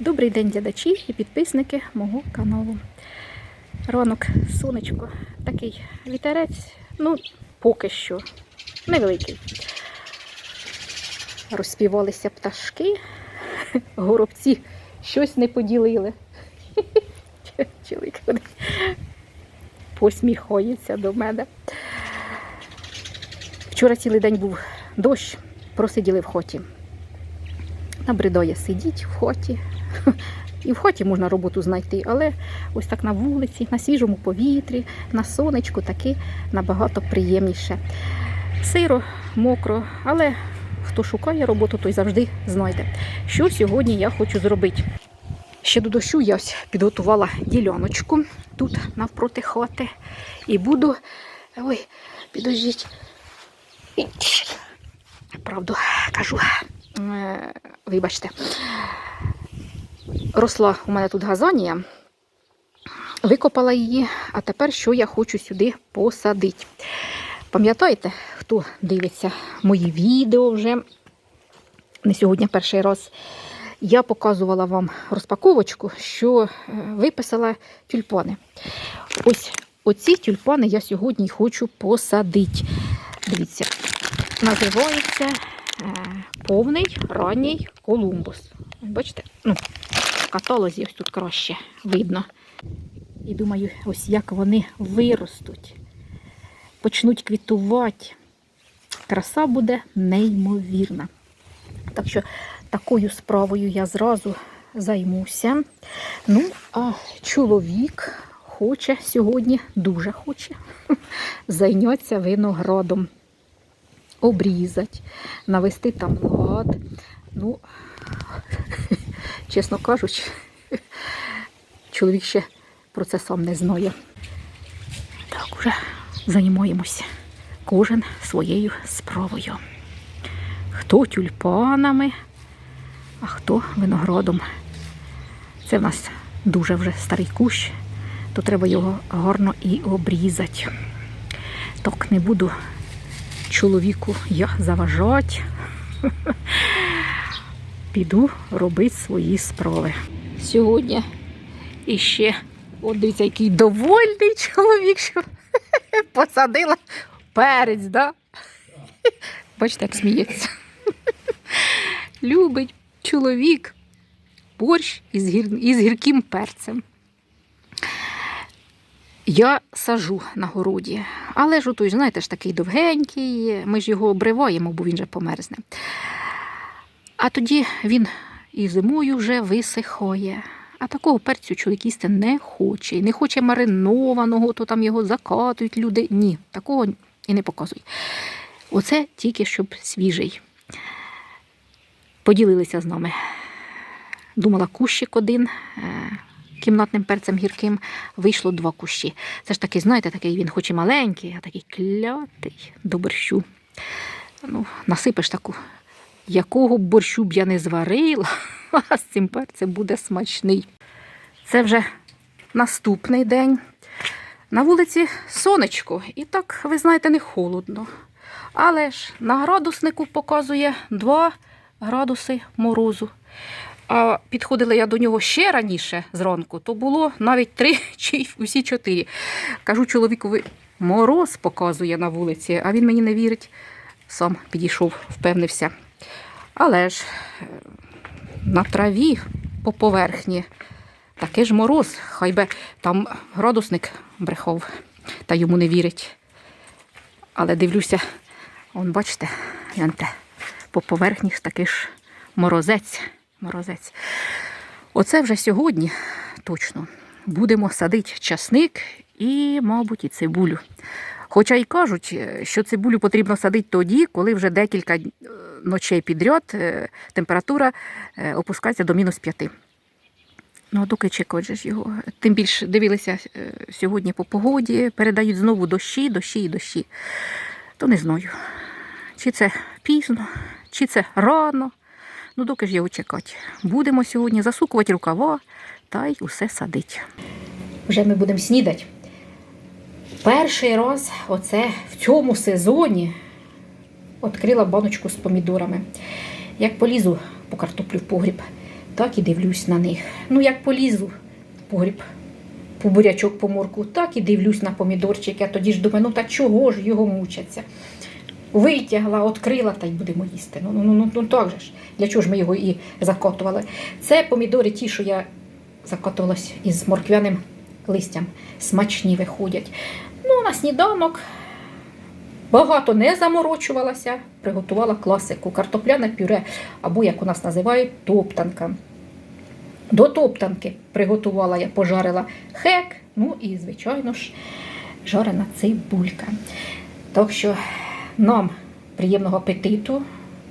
Добрий день, глядачі і підписники мого каналу. Ранок, сонечко, такий вітерець, ну, поки що, невеликий. Розспівалися пташки, горобці щось не поділили. Чоловік посміхається до мене. Вчора цілий день був дощ, просиділи в хоті. Набридає сидіть в хоті. І в хоті можна роботу знайти, але ось так на вулиці, на свіжому повітрі, на сонечку таки набагато приємніше. Сиро, мокро, але хто шукає роботу, той завжди знайде. Що сьогодні я хочу зробити? Ще до дощу я підготувала діляночку тут навпроти хати. І буду. Ой, підождіть. Правду кажу. Е, Вибачте. Росла у мене тут газонія. Викопала її, а тепер що я хочу сюди посадити. Пам'ятаєте, хто дивиться мої відео вже? Не сьогодні перший раз. Я показувала вам розпаковочку, що е, виписала тюльпани. Ось оці тюльпани я сьогодні хочу посадити. Дивіться, називається е, повний ранній колумбус. Бачите? Ну, каталозі ось тут краще видно. І думаю, ось як вони виростуть, почнуть квітувати. Краса буде неймовірна. Так що такою справою я зразу займуся. Ну, а чоловік хоче сьогодні, дуже хоче, зайнятися виноградом, обрізати, навести там лад. Ну, чесно кажучи, чоловік ще про це сам не знає. Так, уже займаємося кожен своєю справою. Хто тюльпанами, а хто виноградом. Це в нас дуже вже старий кущ, то треба його гарно і обрізати. Так не буду чоловіку я заважати. Піду робити свої справи. Сьогодні іще, от дивіться, який довольний чоловік, що посадила перець, да? Бачите, як сміється. Любить чоловік борщ із, гір... із гірким перцем. Я сажу на городі, але ж той, знаєте, ж такий довгенький, ми ж його обриваємо, бо він же померзне. А тоді він і зимою вже висихає. А такого перцю чоловік їсти не хоче. І не хоче маринованого, то там його закатують люди. Ні, такого і не показують. Оце тільки щоб свіжий. Поділилися з нами. Думала, кущик один е, кімнатним перцем гірким, вийшло два кущі. Це ж такий, знаєте, такий він хоч і маленький, а такий клятий до борщу. Ну, насипеш таку, якого борщу б я не зварила, а з цим перцем буде смачний. Це вже наступний день. На вулиці сонечко, і так, ви знаєте, не холодно. Але ж на градуснику показує 2 градуси морозу. А підходила я до нього ще раніше зранку, то було навіть 3 чи усі 4. Кажу чоловікові, мороз показує на вулиці, а він мені не вірить. Сам підійшов, впевнився. Але ж е, на траві по поверхні такий ж мороз, хай би там градусник брехав, та йому не вірить. Але дивлюся, он бачите, гляньте, по поверхні такий ж морозець. морозець. Оце вже сьогодні точно будемо садити часник і, мабуть, і цибулю. Хоча й кажуть, е, що цибулю потрібно садити тоді, коли вже декілька е, ночей підряд е, температура опускається до мінус 5. Ну, а доки чекають же його. Тим більше дивилися сьогодні по погоді, передають знову дощі, дощі і дощі. То не знаю, чи це пізно, чи це рано. Ну, доки ж його чекати. Будемо сьогодні засукувати рукава та й усе садити. Вже ми будемо снідати. Перший раз оце в цьому сезоні відкрила баночку з помідорами. Як полізу по картоплю в погріб, так і дивлюсь на них. Ну, як полізу в погріб, по бурячок, по морку, так і дивлюсь на помідорчик. Я тоді ж думаю, ну та чого ж його мучаться? Витягла, відкрила та й будемо їсти. Ну, ну, ну, ну, ну так же ж. Для чого ж ми його і закотували? Це помідори ті, що я закотувалась із морквяним листям. Смачні виходять. На сніданок багато не заморочувалася, приготувала класику картопляне пюре, або, як у нас називають, топтанка. До топтанки приготувала я, пожарила хек, ну і, звичайно ж, жарена цибулька. Так що нам приємного апетиту.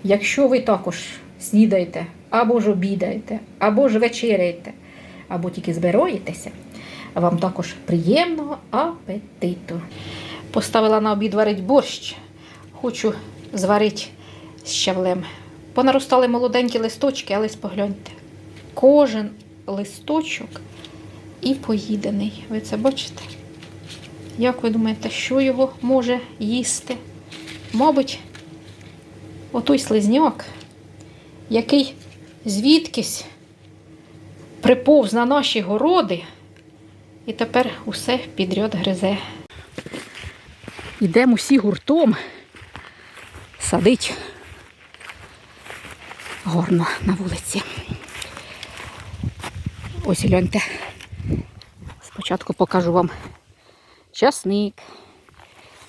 Якщо ви також снідаєте, або ж обідаєте, або ж вечеряєте, або тільки збираєтеся, вам також приємного апетиту. Поставила на обід варить борщ. Хочу зварити з щавлем. Понаростали молоденькі листочки, але спогляньте. Кожен листочок і поїдений. Ви це бачите? Як ви думаєте, що його може їсти? Мабуть, отой слизняк, який звідкись приповз на наші городи, і тепер усе підряд гризе. Йдемо всі гуртом садить горно на вулиці. Ось гляньте. Спочатку покажу вам часник,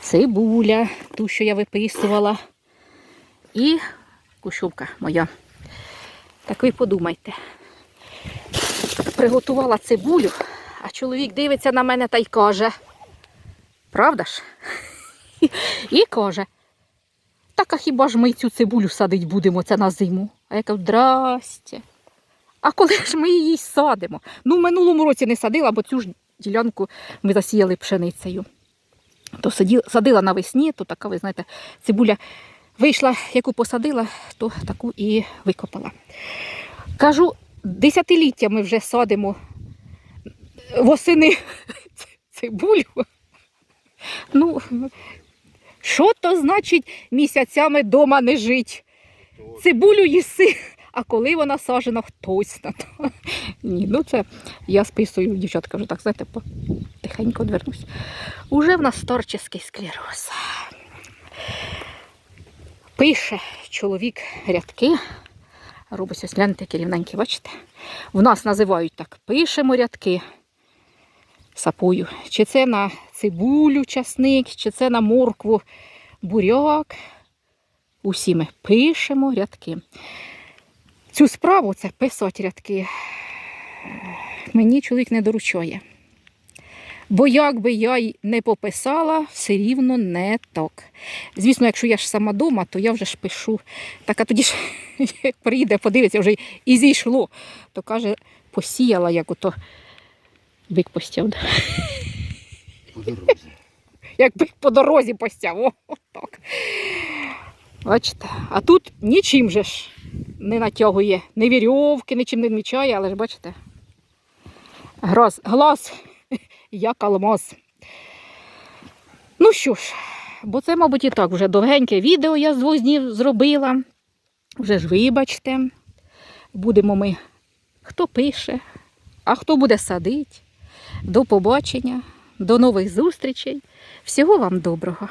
цибуля, ту, що я виписувала, і кущовка моя. Так ви подумайте. Приготувала цибулю, а чоловік дивиться на мене та й каже. Правда ж? І каже, так а хіба ж ми цю цибулю садить будемо це на зиму? А я кажу, здрасте. А коли ж ми її садимо? Ну, в минулому році не садила, бо цю ж ділянку ми засіяли пшеницею. То садила навесні, то така, ви знаєте, цибуля вийшла, яку посадила, то таку і викопала. Кажу, десятиліття ми вже садимо восени цибулю. Ну, що то значить місяцями дома не жить? Цибулю їси, а коли вона сажена, хтось на то. Ні, ну це я списую, дівчатка вже так, знаєте, по- тихенько одвернусь. Уже в нас старческий склероз. Пише чоловік рядки. Робить ось гляньте, які рівненькі, бачите? В нас називають так: пишемо рядки сапою. Чи це на цибулю часник, чи це на моркву буряк. Усі ми пишемо рядки. Цю справу це писати рядки. Мені чоловік не доручає. Бо як би я й не пописала, все рівно не так. Звісно, якщо я ж сама дома, то я вже ж пишу. Так а тоді ж, як приїде, подивиться, вже і зійшло, то каже, посіяла, як ото бик постяв. да. По дорозі. Якби по дорозі постяв. О, так. Бачите, а тут нічим же ж не натягує, ні вірьовки, нічим не вмічає, але ж бачите. Глаз, глаз як алмаз. Ну що ж, бо це, мабуть, і так вже довгеньке відео я з двох днів зробила. Вже ж вибачте. Будемо ми, хто пише, а хто буде садить. До побачення, до нових зустрічей. Всього вам доброго!